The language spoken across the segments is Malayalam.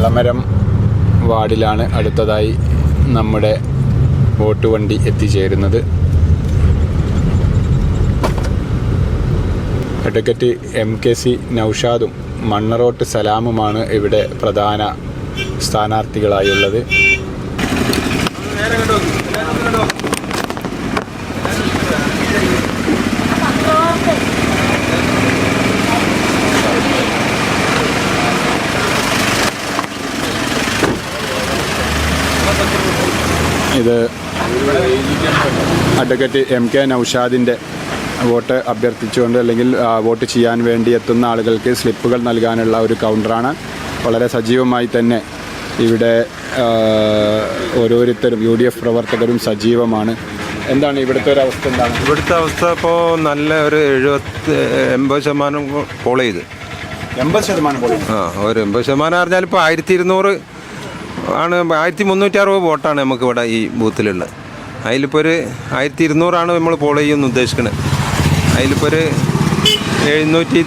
എളമരം വാർഡിലാണ് അടുത്തതായി നമ്മുടെ വോട്ട് വണ്ടി എത്തിച്ചേരുന്നത്. അഡ്വക്കറ്റ് എം കെ സി നൌഷാദും മണ്ണറോട്ട് സലാമുമാണ് ഇവിടെ പ്രധാന സ്ഥാനാർത്ഥികളായുള്ളത്. ഇത് അഡ്വക്കേറ്റ് എം കെ നൌഷാദിന്റെ വോട്ട് അഭ്യർത്ഥിച്ചുകൊണ്ട് അല്ലെങ്കിൽ വോട്ട് ചെയ്യാൻ വേണ്ടി എത്തുന്ന ആളുകൾക്ക് സ്ലിപ്പുകൾ നൽകാനുള്ള ഒരു കൗണ്ടറാണ്. വളരെ സജീവമായി തന്നെ ഇവിടെ ഓരോരുത്തരും യു ഡി എഫ് പ്രവർത്തകരും സജീവമാണ്. എന്താണ് ഇവിടുത്തെ ഒരു അവസ്ഥ എന്താണ്? ഇവിടുത്തെ അവസ്ഥ ഇപ്പോൾ നല്ല ഒരു എഴുപത്തി എൺപത് ശതമാനം പോൾ ചെയ്ത്. എൺപത് ശതമാനം ആ ഒരു എൺപത് ശതമാനം അറിഞ്ഞാൽ ഇപ്പോൾ ആയിരത്തി ഇരുന്നൂറ് ആണ് ആയിരത്തി മുന്നൂറ്റി അറുപത് വോട്ടാണ് നമുക്ക് ഇവിടെ ഈ ബൂത്തിലുള്ളത്. അതിലിപ്പോൾ ഒരു ആയിരത്തി ഇരുന്നൂറാണ് നമ്മൾ പോൾ ചെയ്യുമെന്ന് ഉദ്ദേശിക്കുന്നത് അതിലിപ്പോൾ ഒരു എഴുന്നൂറ്റി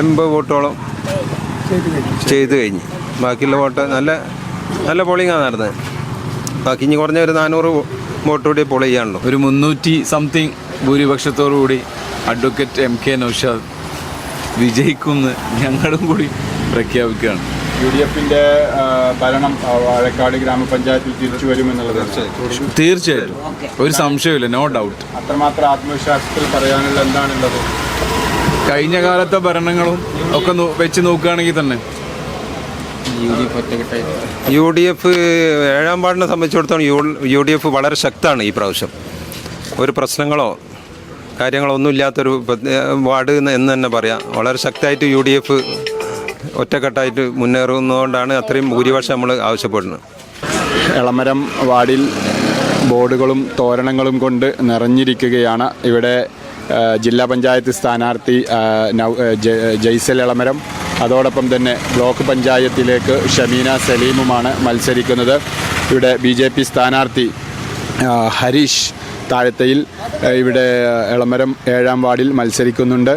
എൺപത് വോട്ടോളം ചെയ്ത് കഴിഞ്ഞ്. ബാക്കിയുള്ള വോട്ട് നല്ല നല്ല പോളിംഗാണ് നടന്നത്. ബാക്കി ഇനി കുറഞ്ഞ ഒരു നാനൂറ് വോട്ട് കൂടി പോൾ ചെയ്യാനുള്ളൂ. ഒരു മുന്നൂറ്റി സംതിങ് ഭൂരിപക്ഷത്തോടുകൂടി അഡ്വക്കേറ്റ് എം കെ നൌഷാദ് വിജയിക്കുമെന്ന് ഞങ്ങളും കൂടി പ്രഖ്യാപിക്കുകയാണ്. യു ഡി എഫിന്റെ ഭരണം വാഴക്കാട് ഗ്രാമപഞ്ചായത്തിൽ തിരിച്ചു വരുമെന്നുള്ളത് തീർച്ചയായിട്ടും. ഒരു സംശയമില്ല നോ ഡൗട്ട് അത്രമാത്രം ആത്മവിശ്വാസത്തിൽ പറയാനുള്ള എന്താണുള്ളത്? കഴിഞ്ഞ കാലത്തെ ഭരണങ്ങളും ഒക്കെ വെച്ച് നോക്കുകയാണെങ്കിൽ തന്നെ. യു ഡി എഫ് ഏഴാം വാർഡിനെ സംബന്ധിച്ചിടത്തോളം യു യു ഡി എഫ് വളരെ ശക്തമാണ് ഈ പ്രാവശ്യം. ഒരു പ്രശ്നങ്ങളോ കാര്യങ്ങളോ ഒന്നും ഇല്ലാത്തൊരു വാർഡ് എന്ന് എന്ന് തന്നെ പറയാം. വളരെ ശക്തമായിട്ട് യു ഡി എഫ് ഒറ്റക്കെട്ടായിട്ട് മുന്നേറുന്നതുകൊണ്ടാണ് അത്രയും ഭൂരിപക്ഷം നമ്മൾ ആവശ്യപ്പെടുന്നത്. എളമരം വാർഡിൽ ബോർഡുകളും തോരണങ്ങളും കൊണ്ട് നിറഞ്ഞിരിക്കുകയാണ്. ഇവിടെ ജില്ലാ പഞ്ചായത്ത് സ്ഥാനാർത്ഥി ജയ്സൽ എളമരം. അതോടൊപ്പം തന്നെ ബ്ലോക്ക് പഞ്ചായത്തിലേക്ക് ഷമീന സലീമുമാണ് മത്സരിക്കുന്നത്. ഇവിടെ ബി ജെ പി സ്ഥാനാർത്ഥി ഹരീഷ് താഴത്തയിൽ ഇവിടെ എളമരം ഏഴാം വാർഡിൽ മത്സരിക്കുന്നുണ്ട്.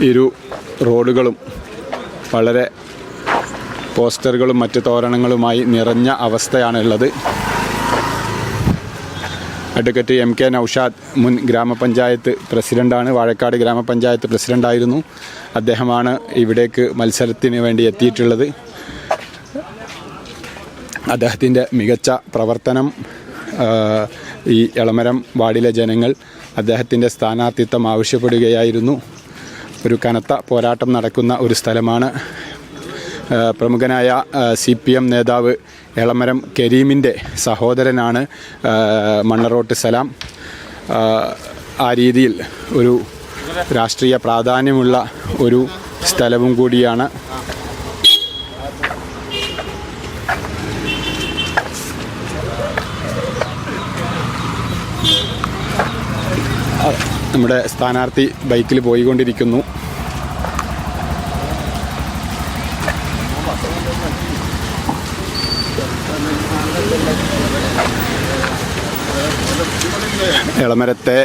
ഇരു റോഡുകളും വളരെ പോസ്റ്ററുകളും മറ്റ് തോരണങ്ങളുമായി നിറഞ്ഞ അവസ്ഥയാണുള്ളത്. അഡ്വക്കേറ്റ് എം കെ നൌഷാദ് മുൻ ഗ്രാമപഞ്ചായത്ത് പ്രസിഡന്റാണ് വാഴക്കാട് ഗ്രാമപഞ്ചായത്ത് പ്രസിഡന്റായിരുന്നു അദ്ദേഹമാണ് ഇവിടേക്ക് മത്സരത്തിന് വേണ്ടി എത്തിയിട്ടുള്ളത്. അദ്ദേഹത്തിന്റെ മികച്ച പ്രവർത്തനം ഈ എളമരം വാർഡിലെ ജനങ്ങൾ അദ്ദേഹത്തിന്റെ സ്ഥാനാർത്ഥിത്വം ആവശ്യപ്പെടുകയായിരുന്നു. ഒരു കനത്ത പോരാട്ടം നടക്കുന്ന ഒരു സ്ഥലമാണ് പ്രമുഖനായ സി പി എം നേതാവ് എളമരം കരീമിന്റെ സഹോദരനാണ് മണ്ണറോട്ട് സലാം. ആ, രീതിയിൽ ഒരു രാഷ്ട്രീയ പ്രാധാന്യമുള്ള ഒരു സ്ഥലവും കൂടിയാണ്. നമ്മുടെ സ്ഥാനാർത്ഥി ബൈക്കിൽ പോയിക്കൊണ്ടിരിക്കുന്നു. ഇളമരത്തെ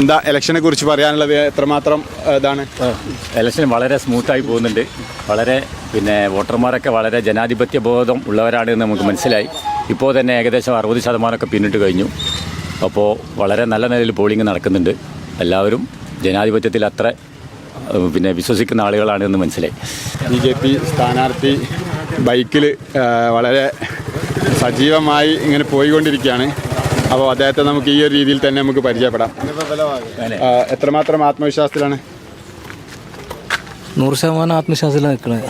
എന്താ ഇലക്ഷനെ കുറിച്ച് പറയാനുള്ളത്? എത്രമാത്രം ഇതാണ്? ഇലക്ഷൻ വളരെ സ്മൂത്തായി പോകുന്നുണ്ട്. വളരെ പിന്നെ വോട്ടർമാരൊക്കെ വളരെ ജനാധിപത്യ ബോധം ഉള്ളവരാണ് എന്ന് നമുക്ക് മനസ്സിലായി. ഇപ്പോൾ തന്നെ ഏകദേശം അറുപത് ശതമാനമൊക്കെ പിന്നിട്ട് കഴിഞ്ഞു. അപ്പോൾ വളരെ നല്ല നിലയിൽ പോളിംഗ് നടക്കുന്നുണ്ട്. എല്ലാവരും ജനാധിപത്യത്തിൽ അത്ര പിന്നെ വിശ്വസിക്കുന്ന ആളുകളാണ് എന്ന് മനസ്സിലായി. ബി ജെ പി സ്ഥാനാർത്ഥി ബൈക്കിൽ വളരെ സജീവമായി ഇങ്ങനെ പോയിക്കൊണ്ടിരിക്കുകയാണ്. അപ്പോൾ അദ്ദേഹത്തെ നമുക്ക് ഈ ഒരു രീതിയിൽ തന്നെ നമുക്ക് പരിചയപ്പെടാം. എത്രമാത്രം ആത്മവിശ്വാസത്തിലാണ്? നൂറ് ശതമാനം ആത്മവിശ്വാസത്തിലാണ് നിൽക്കുന്നത്.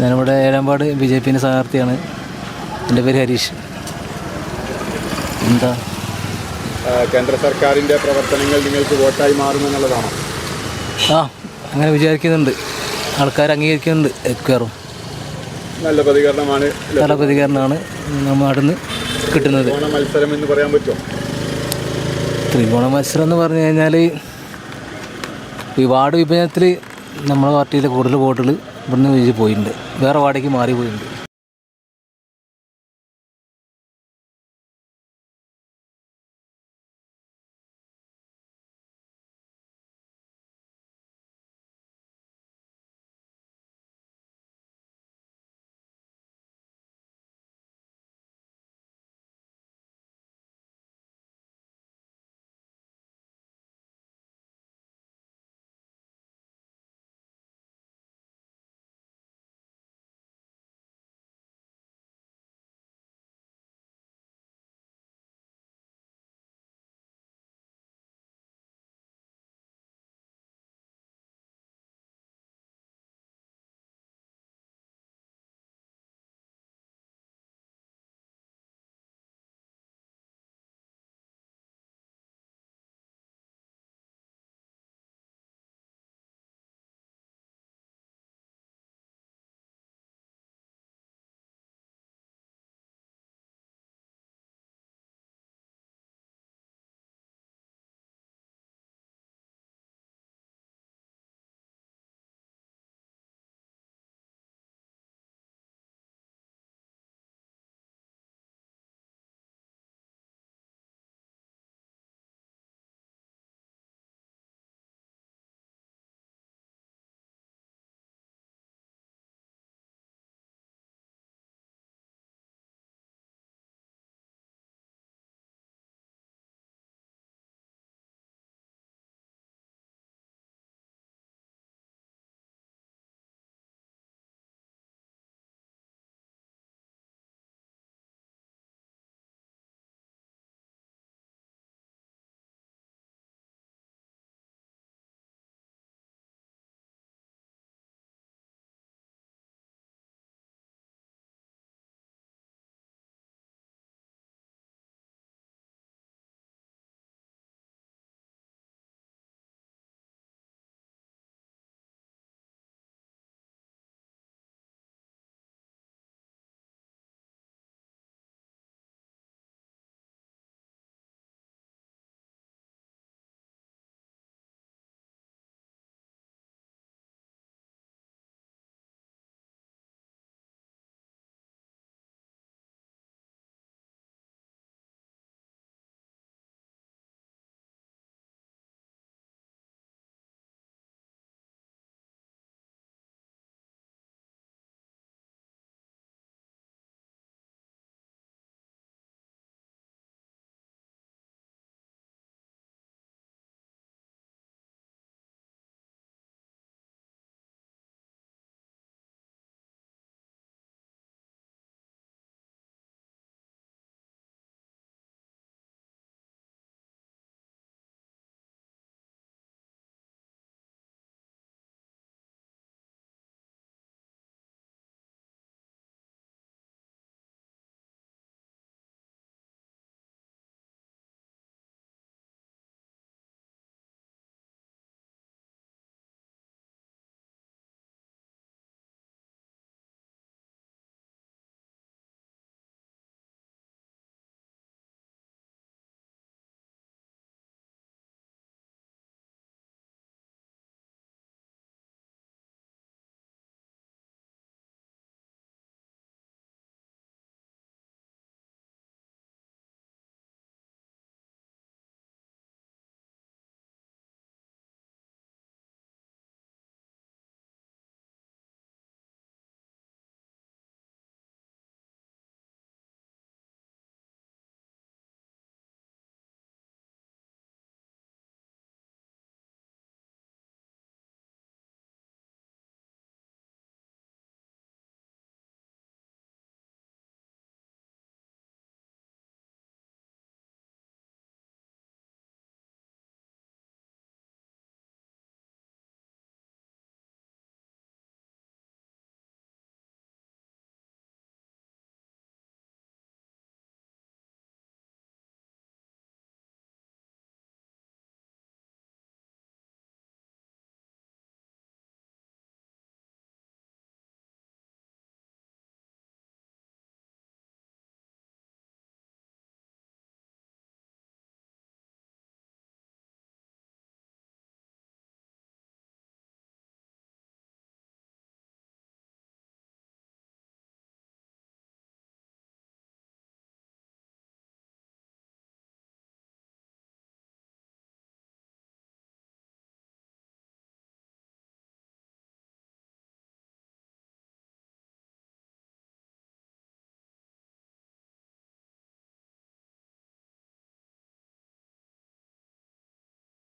ഞാനിവിടെ ഏഴാമ്പാട് ബി ജെ പിന്റെ സ്ഥാനാർത്ഥിയാണ്. എന്റെ പേര് ഹരീഷ്. എന്താ? കേന്ദ്ര സർക്കാരിന്റെ പ്രവർത്തനങ്ങൾ നിങ്ങൾക്ക് വോട്ടായി മാറുമെന്നുള്ളതാണോ ആ അങ്ങനെ വിചാരിക്കുന്നുണ്ട്. ആൾക്കാർ അംഗീകരിക്കുന്നുണ്ട് എക്കാറും നല്ല പ്രതികരണമാണ് നല്ല പ്രതികരണമാണ് നമ്മൾ അടുന്ന് കിട്ടുന്നത്. ത്രികോണ മത്സരം എന്ന് പറയാൻ പറ്റുമോ? ത്രികോണ മത്സരം എന്ന് പറഞ്ഞു കഴിഞ്ഞാൽ ഈ വാർഡ് വിഭജനത്തിൽ നമ്മുടെ പാർട്ടിയിലെ കൂടുതൽ വോട്ടുകൾ ഇവിടുന്ന് വിജയിച്ച് പോയിട്ടുണ്ട്. വേറെ വാർഡേക്ക് മാറി പോയിട്ടുണ്ട്